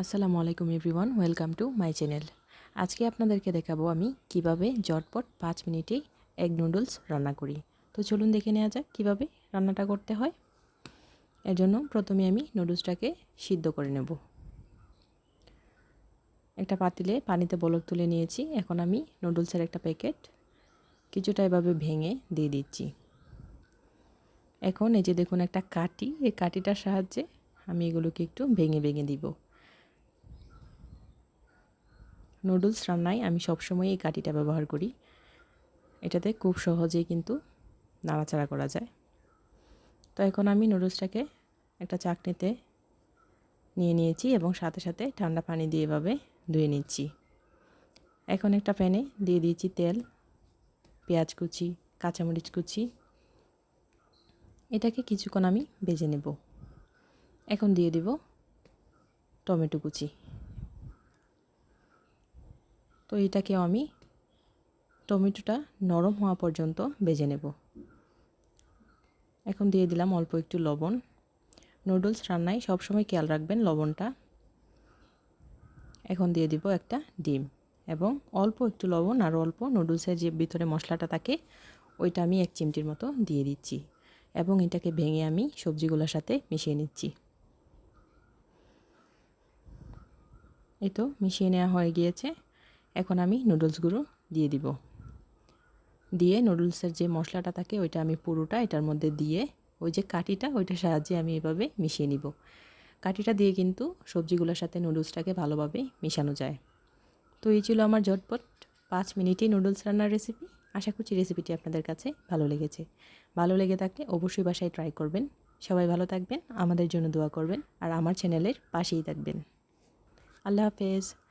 আসসালামু আলাইকুম everyone, welcome to my channel. আজকে আপনাদেরকে দেখাবো আমি কীভাবে জটপট পাঁচ মিনিটেই এগ নুডলস রান্না করি। তো চলুন দেখে নেওয়া যাক কীভাবে রান্নাটা করতে হয়। এর জন্য প্রথমে আমি নুডলসটাকে সিদ্ধ করে নেব। একটা পাতিলে পানিতে বলক তুলে নিয়েছি, এখন আমি নুডলসের একটা প্যাকেট কিছুটা এভাবে ভেঙে দিয়ে দিচ্ছি। এখন এই যে দেখুন একটা কাটি এই কাটিটার সাহায্যে আমি এগুলোকে একটু ভেঙে ভেঙে দিব। নুডলস রান্নায় আমি সবসময় এই কাঠিটা ব্যবহার করি। এটাতে খুব সহজেই কিন্তু নাড়াচাড়া করা যায়। তো এখন আমি নুডলসটাকে একটা চাকনিতে নিয়ে নিয়েছি এবং সাথে সাথে ঠান্ডা পানি দিয়ে এভাবে ধুয়ে নিচ্ছি। এখন একটা প্যানে দিয়ে দিয়েছি তেল, পেঁয়াজ কুচি, কাঁচামরিচ কুচি। এটাকে কিছুক্ষণ আমি ভেজে নেব। এখন দিয়ে দিব টমেটো কুচি। তো এটাকেও আমি টমেটোটা নরম হওয়া পর্যন্ত বেজে নেব। এখন দিয়ে দিলাম অল্প একটু লবণ। নুডলস রান্নায় সবসময় খেয়াল রাখবেন লবণটা। এখন দিয়ে দিব একটা ডিম এবং অল্প একটু লবণ আর অল্প নুডলসের যে ভিতরে মশলাটা থাকে, ওইটা আমি এক চিমটির মতো দিয়ে দিচ্ছি এবং এটাকে ভেঙে আমি সবজিগুলোর সাথে মিশিয়ে নিচ্ছি। এই তো মিশিয়ে নেওয়া হয়ে গিয়েছে। এখন আমি নুডলসগুলো দিয়ে দিব। দিয়ে নুডলসের যে মশলাটা থাকে, ওইটা আমি পুরোটা এটার মধ্যে দিয়ে, ওই যে কাঠিটা, ওইটার সাহায্যে আমি এভাবে মিশিয়ে নিব। কাঠিটা দিয়ে কিন্তু সবজিগুলোর সাথে নুডলসটাকে ভালোভাবে মিশানো যায়। তো এই ছিল আমার ঝটপট পাঁচ মিনিটেই নুডলস রান্নার রেসিপি আশা করছি রেসিপিটি আপনাদের কাছে ভালো লেগেছে। ভালো লেগে থাকলে অবশ্যই বাসায় ট্রাই করবেন। সবাই ভালো থাকবেন, আমাদের জন্য দোয়া করবেন, আর আমার চ্যানেলের পাশেই থাকবেন। আল্লাহ হাফেজ।